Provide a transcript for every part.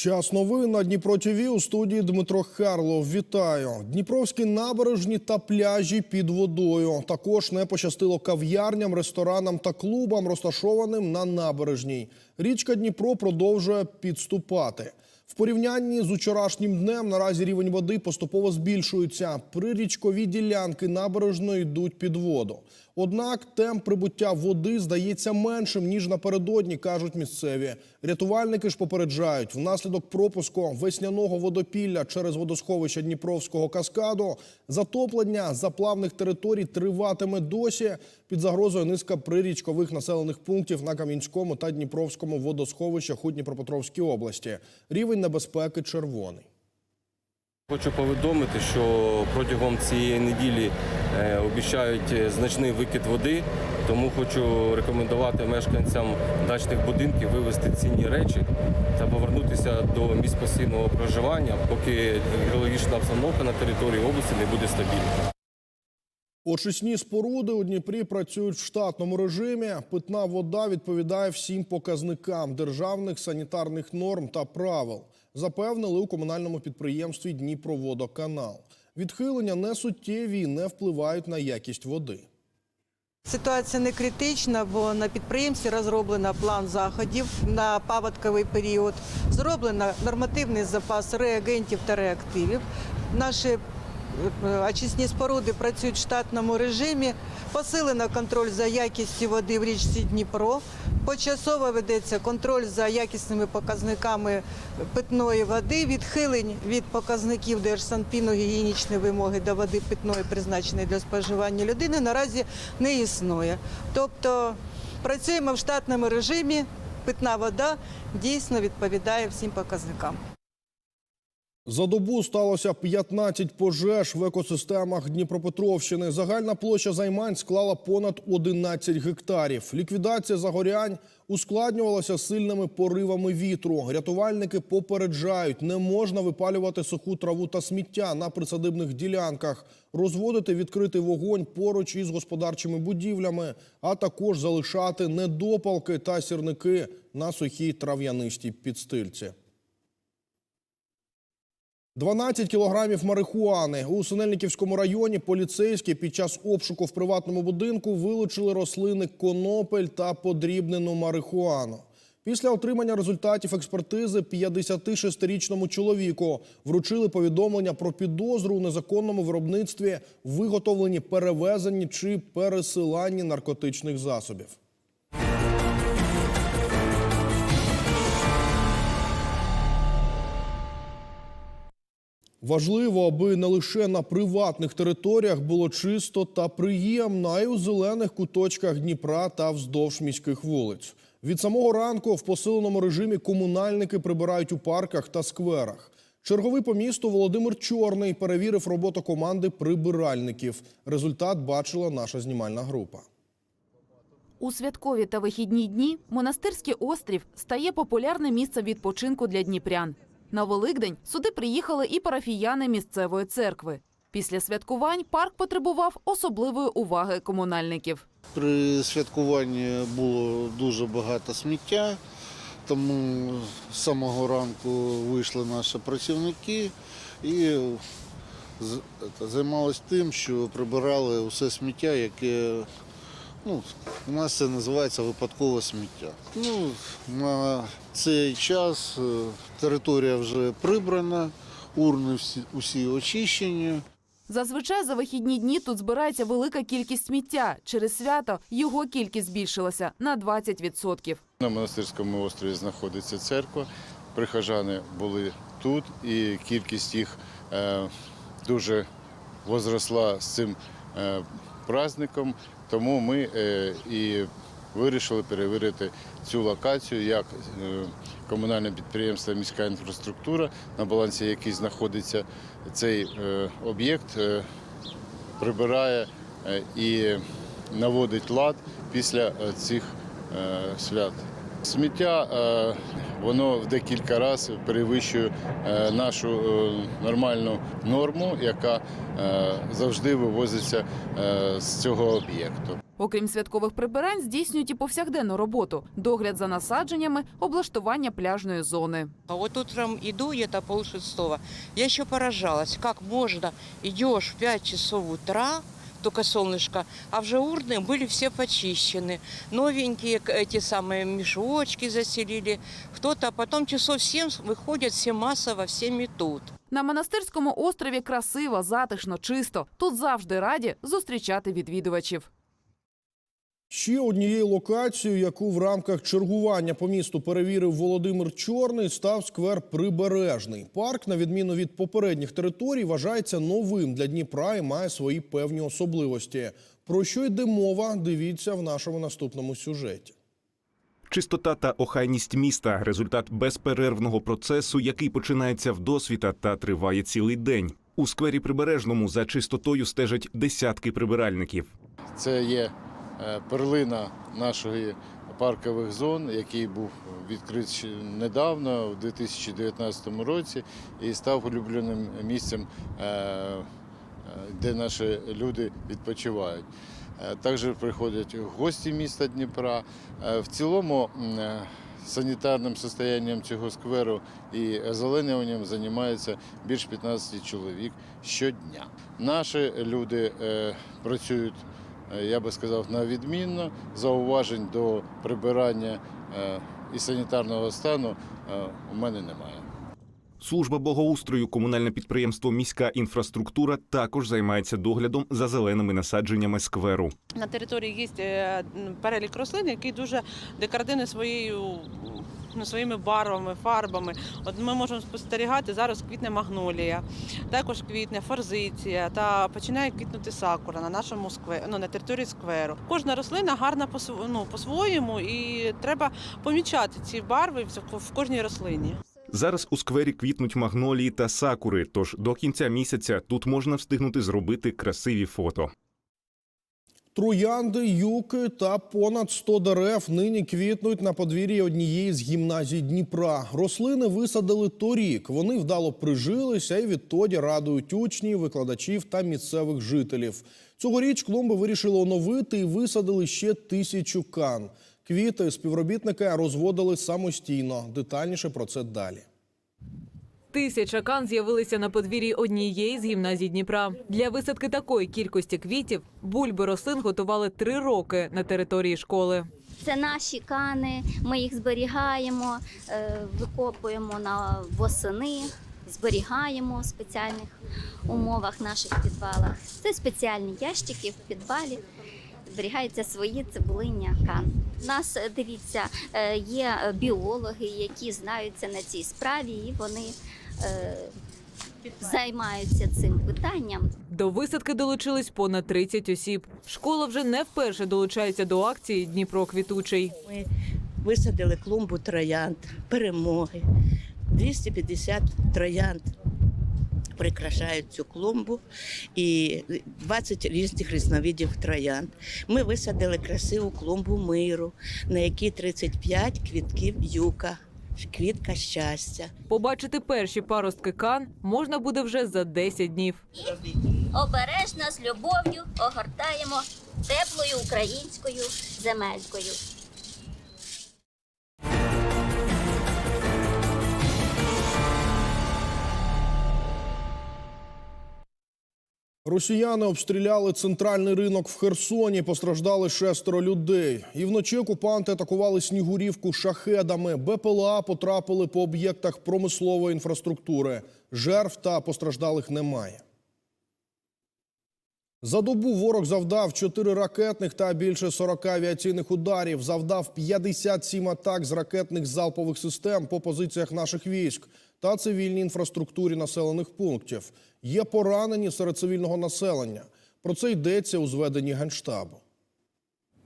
Час новин на Дніпро ТВ у студії Дмитро Харлов. Вітаю. Дніпровські набережні та пляжі під водою. Також не пощастило кав'ярням, ресторанам та клубам, розташованим на набережній. Річка Дніпро продовжує підступати. В порівнянні з учорашнім днем наразі рівень води поступово збільшується. Прирічкові ділянки набережної йдуть під воду. Однак темп прибуття води здається меншим ніж напередодні, кажуть місцеві. Рятувальники ж попереджають, внаслідок пропуску весняного водопілля через водосховище Дніпровського каскаду затоплення заплавних територій триватиме досі. Під загрозою низка прирічкових населених пунктів на Кам'янському та Дніпровському водосховищах у Дніпропетровській області. Рівень небезпеки червоний. Хочу повідомити, що протягом цієї неділі е, обіцяють е, значний викид води, тому хочу рекомендувати мешканцям дачних будинків вивезти цінні речі та повернутися до місць постійного проживання, поки геологічна обстановка на території області не буде стабільна. Очисні споруди у Дніпрі працюють в штатному режимі. Питна вода відповідає всім показникам державних санітарних норм та правил. Запевнили у комунальному підприємстві Дніпроводоканал. Відхилення не суттєві і не впливають на якість води. Ситуація не критична, бо на підприємстві розроблено план заходів на паводковий період. Зроблено нормативний запас реагентів та реактивів. Наші очисні споруди працюють в штатному режимі. Посилено контроль за якістю води в річці Дніпро. Почасово ведеться контроль за якісними показниками питної води, відхилень від показників Держсанпіну гігієнічні вимоги до води питної, призначеної для споживання людини, наразі не існує. Тобто працюємо в штатному режимі, питна вода дійсно відповідає всім показникам. За добу сталося 15 пожеж в екосистемах Дніпропетровщини. Загальна площа займань склала понад 11 гектарів. Ліквідація загорянь ускладнювалася сильними поривами вітру. Рятувальники попереджають, не можна випалювати суху траву та сміття на присадибних ділянках, розводити відкритий вогонь поруч із господарчими будівлями, а також залишати недопалки та сірники на сухій трав'янистій підстильці. 12 кілограмів марихуани. У Синельниківському районі поліцейські під час обшуку в приватному будинку вилучили рослини конопель та подрібнену марихуану. Після отримання результатів експертизи 56-річному чоловіку вручили повідомлення про підозру у незаконному виробництві, виготовленні, перевезенні чи пересиланні наркотичних засобів. Важливо, аби не лише на приватних територіях було чисто та приємно, а й у зелених куточках Дніпра та вздовж міських вулиць. Від самого ранку в посиленому режимі комунальники прибирають у парках та скверах. Черговий по місту Володимир Чорний перевірив роботу команди прибиральників. Результат бачила наша знімальна група. У святкові та вихідні дні монастирський острів стає популярним місцем відпочинку для дніпрян. На Великдень сюди приїхали і парафіяни місцевої церкви. Після святкувань парк потребував особливої уваги комунальників. При святкуванні було дуже багато сміття, тому з самого ранку вийшли наші працівники і займалися тим, що прибирали усе сміття, яке ну, у нас це називається випадкове сміття. Ну, на цей час е, територія вже прибрана, урни всі, усі очищені. Зазвичай за вихідні дні тут збирається велика кількість сміття. Через свято його кількість збільшилася на 20%. На монастирському острові знаходиться церква. Прихожани були тут, і кількість їх е, дуже возросла з цим е, праздником. Тому ми е, і вирішили перевірити цю локацію як е, комунальне підприємство міська інфраструктура, на балансі якій знаходиться цей е, об'єкт, прибирає і наводить лад після цих свят. Сміття воно в декілька разів перевищує е, нашу е, нормальну норму, яка е, завжди вивозиться з цього об'єкту. Окрім святкових прибирань, здійснюють і повсякденну роботу: догляд за насадженнями, облаштування пляжної зони. А вот утром иду, и это пол. Я еще поражалась, как можно, идешь в 5 часов утра, только солнышко, а уже урны были все почищены. Новенькие к- эти самые мешочки заселили. Кто-то, а потом часов 7 выходят все массово, все метут. На монастирському острові красиво, затишно, чисто. Тут завжди раді зустрічати відвідувачів. Ще однією локацією, яку в рамках чергування по місту перевірив Володимир Чорний, став сквер Прибережний. Парк, на відміну від попередніх територій, вважається новим для Дніпра і має свої певні особливості. Про що йде мова? Дивіться в нашому наступному сюжеті. Чистота та охайність міста результат безперервного процесу, який починається вдосвіта та триває цілий день. У сквері прибережному за чистотою стежать десятки прибиральників. Це є перлина нашої паркових зон, який був відкрит недавно, у 2019 році, і став улюбленим місцем, е, е, де наші люди відпочивають. Е, Також приходять гості міста Дніпра. Е, В цілому е, санітарним состоянням цього скверу і озеленюванням займається більш 15 чоловік щодня. Наші люди е, працюють е, я би сказав, на відмінно. Зауважень до прибирання е, і санітарного стану е, у мене немає. Служба благоустрою, комунальне підприємство Міська інфраструктура також займається доглядом за зеленими насадженнями скверу. На території є е, перелік рослин, який дуже декоративний своєю ну, своїми барвами, фарбами. От ми можемо спостерігати зараз квітне магнолія, також квітне форзиція та починає квітнути сакура на нашому сквері, ну, на території скверу. Кожна рослина гарна ну, по-своєму, і треба помічати ці барви в кожній рослині. Зараз у сквері квітнуть магнолії та сакури. Тож до кінця місяця тут можна встигнути зробити красиві фото. Троянди, юки та понад 100 дерев нині квітнуть на подвір'ї однієї з гімназій Дніпра. Рослини висадили торік. Вони вдало прижилися і відтоді радують учнів, викладачів та місцевих жителів. Цьогоріч клумби вирішили оновити і висадили ще тисячу кан. Квіти співробітники розводили самостійно. Детальніше про це далі. Тисяча кан з'явилися на подвір'ї однієї з гімназій Дніпра. Для висадки такої кількості квітів бульби рослин готували три роки на території школи. Це наші кани, ми їх зберігаємо, е, викопуємо на восени, зберігаємо в спеціальних умовах наших підвалах. Це спеціальні ящики в підвалі. Зберігаються свої цибулиння кан. Нас е, дивіться, е, є біологи, які знаються на цій справі, і вони займаються цим питанням. До висадки долучились понад 30 осіб. Школа вже не вперше долучається до акції Дніпро квітучий. Ми висадили клумбу троянд, перемоги. 250 троянд прикрашають цю клумбу і 20 різних різновидів троянд. Ми висадили красиву клумбу миру, на якій 35 квітків юка, квітка щастя. Побачити перші паростки кан можна буде вже за 10 днів. Обережно з любов'ю огортаємо теплою українською земелькою. Росіяни обстріляли центральний ринок в Херсоні. Постраждали шестеро людей. І вночі окупанти атакували Снігурівку шахедами. БПЛА потрапили по об'єктах промислової інфраструктури. Жертв та постраждалих немає. За добу ворог завдав 4 ракетних та більше 40 авіаційних ударів. Завдав 57 атак з ракетних залпових систем по позиціях наших військ та цивільній інфраструктурі населених пунктів. Є поранені серед цивільного населення. Про це йдеться у зведенні Генштабу.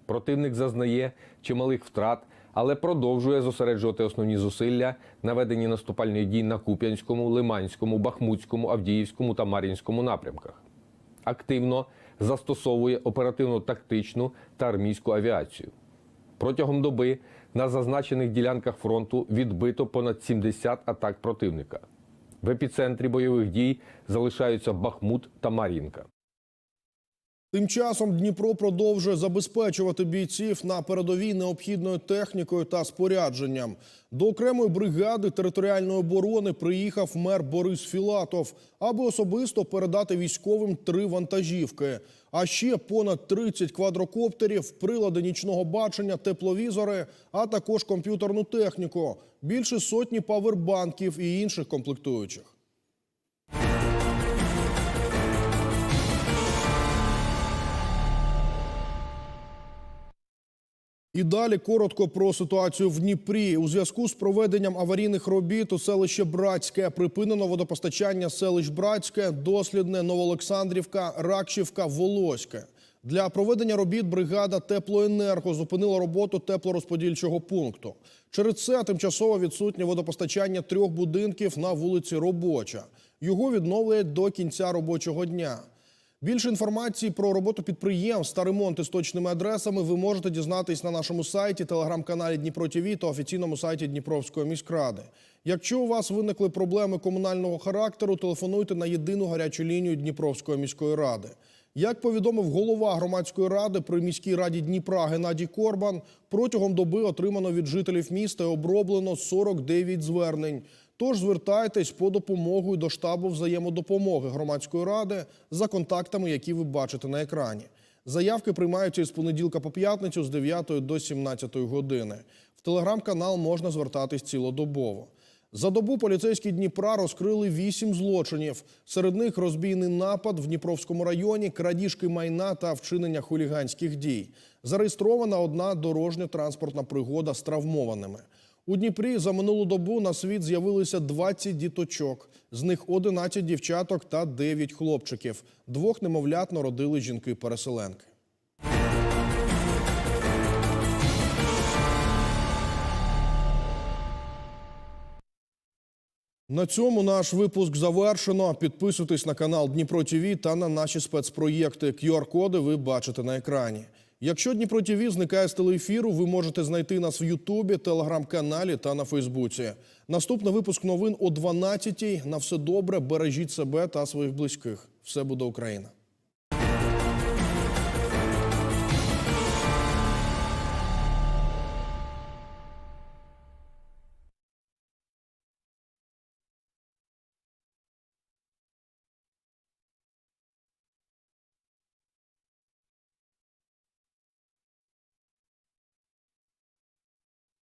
Противник зазнає чималих втрат, але продовжує зосереджувати основні зусилля на веденні наступальних дій на Куп'янському, Лиманському, Бахмутському, Авдіївському та Мар'їнському напрямках. Активно застосовує оперативно-тактичну та армійську авіацію. Протягом доби на зазначених ділянках фронту відбито понад 70 атак противника. В епіцентрі бойових дій залишаються Бахмут та Мар'їнка. Тим часом Дніпро продовжує забезпечувати бійців на передовій необхідною технікою та спорядженням. До окремої бригади територіальної оборони приїхав мер Борис Філатов, аби особисто передати військовим три вантажівки. А ще понад 30 квадрокоптерів, прилади нічного бачення, тепловізори, а також комп'ютерну техніку, більше сотні павербанків і інших комплектуючих. І далі коротко про ситуацію в Дніпрі. У зв'язку з проведенням аварійних робіт у селище Братське припинено водопостачання селищ Братське, Дослідне, Новоолександрівка, Ракшівка, Волоське. Для проведення робіт бригада Теплоенерго зупинила роботу теплорозподільчого пункту. Через це тимчасово відсутнє водопостачання трьох будинків на вулиці Робоча. Його відновлять до кінця робочого дня. Більше інформації про роботу підприємств та ремонти з точними адресами ви можете дізнатись на нашому сайті, телеграм-каналі Дніпро ТВ та офіційному сайті Дніпровської міськради. Якщо у вас виникли проблеми комунального характеру, телефонуйте на єдину гарячу лінію Дніпровської міської ради. Як повідомив голова громадської ради при міській раді Дніпра Геннадій Корбан, протягом доби отримано від жителів міста і оброблено 49 звернень. Тож звертайтесь по допомогу до штабу взаємодопомоги громадської ради за контактами, які ви бачите на екрані. Заявки приймаються із понеділка по п'ятницю з 9 до 17 години. В телеграм-канал можна звертатись цілодобово. За добу поліцейські Дніпра розкрили вісім злочинів. Серед них розбійний напад в Дніпровському районі, крадіжки майна та вчинення хуліганських дій. Зареєстрована одна дорожньо-транспортна пригода з травмованими. У Дніпрі за минулу добу на світ з'явилися 20 діточок. З них 11 дівчаток та 9 хлопчиків. Двох немовлят народили жінки-переселенки. На цьому наш випуск завершено. Підписуйтесь на канал Дніпро ТВ та на наші спецпроєкти. QR-коди ви бачите на екрані. Якщо Дніпро ТВ зникає з телеефіру, ви можете знайти нас в Ютубі, телеграм-каналі та на Фейсбуці. Наступний випуск новин о 12-й. На все добре, бережіть себе та своїх близьких. Все буде Україна.